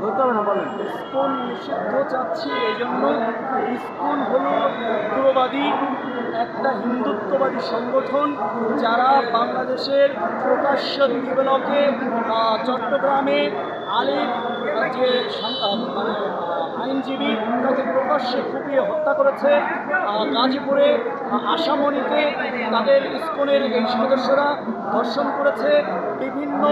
ধরতে হবে না, বলেন। ইস্কন নিষিদ্ধ চাচ্ছি এই জন্য ইস্কন হলো উগ্রবাদী, একটা হিন্দুত্ববাদী সংগঠন যারা বাংলাদেশের প্রকাশ্য দিবলকে চট্টগ্রামে আলিফ যে মানে আইনজীবী তাকে প্রকাশ্যে কুপিয়ে হত্যা করেছে। গাজীপুরে আশামণিতে তাদের ইস্কনের সদস্যরা ধর্ষণ করেছে। বিভিন্ন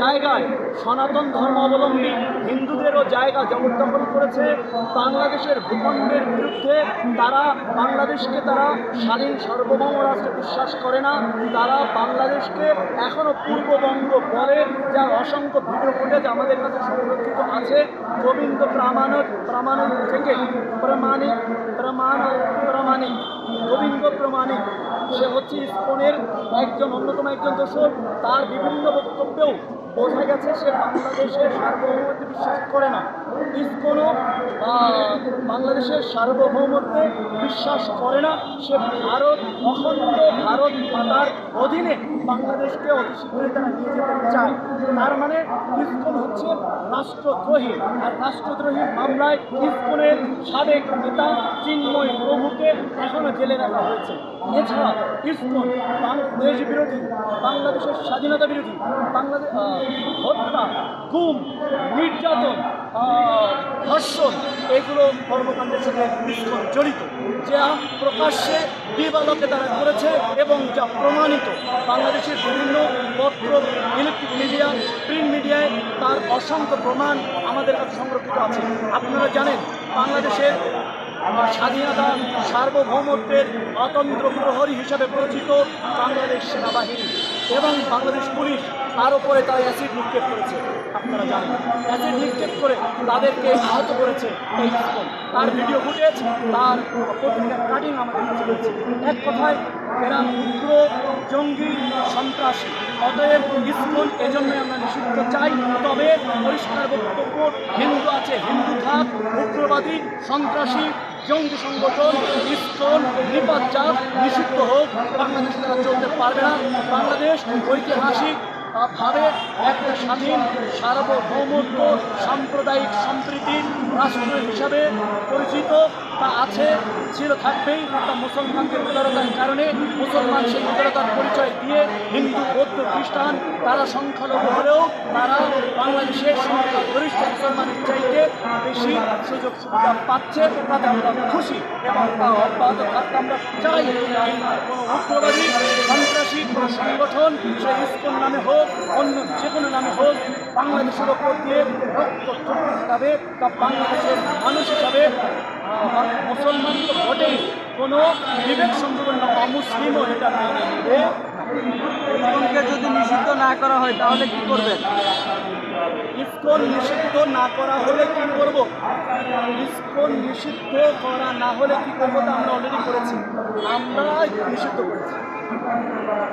জায়গায় সনাতন ধর্মাবলম্বী হিন্দুদেরও জায়গা জবরদখল করেছে। বাংলাদেশের ভূখণ্ডের বিরুদ্ধে তারা, বাংলাদেশকে তারা স্বাধীন সার্বভৌম রাষ্ট্রে বিশ্বাস করে না। তারা বাংলাদেশকে এখনও পূর্ববঙ্গ বলে, যার অসংখ্য ভিডিও ফুটেজ আমাদের কাছে সংরক্ষিত আছে গোবিন্দ প্রামাণক প্রামাণিক থেকে প্রামাণিক প্রমাণ প্রামাণিক গোবিন্দ প্রমাণিক। সে হচ্ছে ইস্কনের একজন, অন্যতম একজন দোষর তার বিভিন্ন বক্তব্যেও বোঝা গেছে সে বাংলাদেশের সার্বভৌমত্বে বিশ্বাস করে না। ইস্কনও বাংলাদেশের সার্বভৌমত্বে বিশ্বাস করে না। সে ভারত, অখণ্ড ভারত মাতার অধীনে বাংলাদেশকে অতি শীঘ্রই তারা নিয়ে যেতে চায়। তার মানে ইস্কন হচ্ছে রাষ্ট্রদ্রোহী। আর রাষ্ট্রদ্রোহীর মামলায় ইস্কনের সাবেক নেতা চিন্ময় প্রভুকে এখনও জেলে রাখা হয়েছে। এছাড়া ইস্কন দেশ বিরোধী, বাংলাদেশের স্বাধীনতা বিরোধী বাংলাদেশ হত্যা, গুম, নির্যাতন ধর্ষণ, এগুলো কর্মকাণ্ডের সাথে ইস্কন জড়িত। যা প্রকাশ্যে দিবালোকে তারা করেছে এবং যা প্রমাণিত। বাংলাদেশের বিভিন্ন পত্র ইলেকট্রিক মিডিয়া প্রিন্ট মিডিয়ায় তার অসংখ্য প্রমাণ আমাদের কাছে সংরক্ষিত আছে। আপনারা জানেন, বাংলাদেশের স্বাধীনতা সার্বভৌমত্বের অতন্ত্র প্রহরী হিসেবে পরিচিত বাংলাদেশ সেনাবাহিনী এবং বাংলাদেশ পুলিশ, তার উপরে তারা অ্যাসিড নিক্ষেপ করেছে। আপনারা জানেন অ্যাসিড নিক্ষেপ করে তাদেরকে আহত করেছে এই তার ভিডিও ফুটেজ তার পত্রিকার কাটিং আমাদের কাছে রয়েছে। এক কথায়, এরা উগ্র, জঙ্গি, সন্ত্রাসী। অতএব ইস্কন এজন্যই আমরা নিষিদ্ধ চাই। তবে পরিষ্কার বক্তব্য, হিন্দু আছে, হিন্দু থাক, উগ্রবাদী, সন্ত্রাসী জঙ্গি সংগঠন ইস্কন নিপাত চাপ নিষিদ্ধ হোক বাংলাদেশ তারা চলতে পারবে না। বাংলাদেশ ঐতিহাসিক ভাবে একটা স্বাধীন, সার্বভৌমত্ব, সাম্প্রদায়িক সম্প্রীতির রাষ্ট্র হিসাবে পরিচিত তা আছে, ছিল থাকবেই, তা মুসলমানদের উদারতার কারণে, মুসলমান সেই উদারতার পরিচয় দিয়ে হিন্দু, বৌদ্ধ, খ্রিস্টান, তারা সংখ্যালঘু হলেও তারা বাংলাদেশের সংখ্যা গরিষ্ঠ মুসলমানের চাইতে বেশি সুযোগ সুবিধা পাচ্ছে, তাতে আমরা খুশি এবং তা অব্যাহত থাকতে আমরা চাই। কোনো উগ্রবাদী কোনো সংগঠন সে ইস্কন নামে হোক, অন্য যে কোনো নামে হোক, বাংলাদেশের ওপর দিয়ে রক্ত ফেরাবে তা বাংলাদেশের মানুষ হিসাবে মুসলমান তো বটেই। কোনো বিবেক সম্পন্ন অমুসলিমও এটা মেনে নেবে ইসলামকে যদি নিষিদ্ধ না করা হয়, তাহলে কি করবেন ইস্কন নিষিদ্ধ না করা হলে কি করব? ইস্কন নিষিদ্ধ করা না হলে কি করব তা আমরা অলরেডি করেছি। আমরা নিষিদ্ধ করেছি।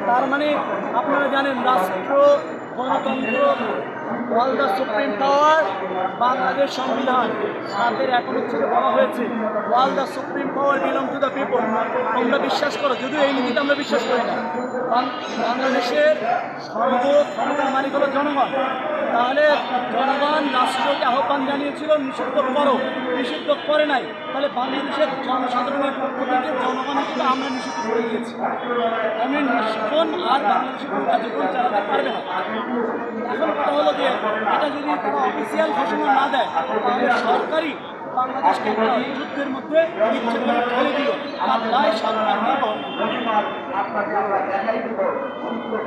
তার মানে আপনারা জানেন রাষ্ট্র, গণতন্ত্র all the supreme power Bangladesh সংবিধান, সাতের এক অনুচ্ছেদে বলা হয়েছে all the supreme power belong to the people তোমরা বিশ্বাস করো, যদিও এই নীতিতে আমরা বিশ্বাস করি না। বাংলাদেশের সর্বক্ষমতার মালিক হলো জনগণ। তাহলে জনগণ রাষ্ট্রকে আহ্বান জানিয়েছিল, নিষিদ্ধ করো। নিষিদ্ধ করে নাই। তাহলে বাংলাদেশের জনসাধারণের পক্ষ থেকে জনগণের থেকে আমরা নিষিদ্ধ করে দিয়েছি। আমি নিষ্কণ আর বাংলাদেশের কোনো কার্যক্রম চালাতে পারবে না। এখন কথা হলো যে, এটা যদি কোনো অফিসিয়াল ঘোষণা না দেয়, তাহলে সরকারি বাংলাদেশকে একটা যুদ্ধের মধ্যে করে দিল। বহন করবে।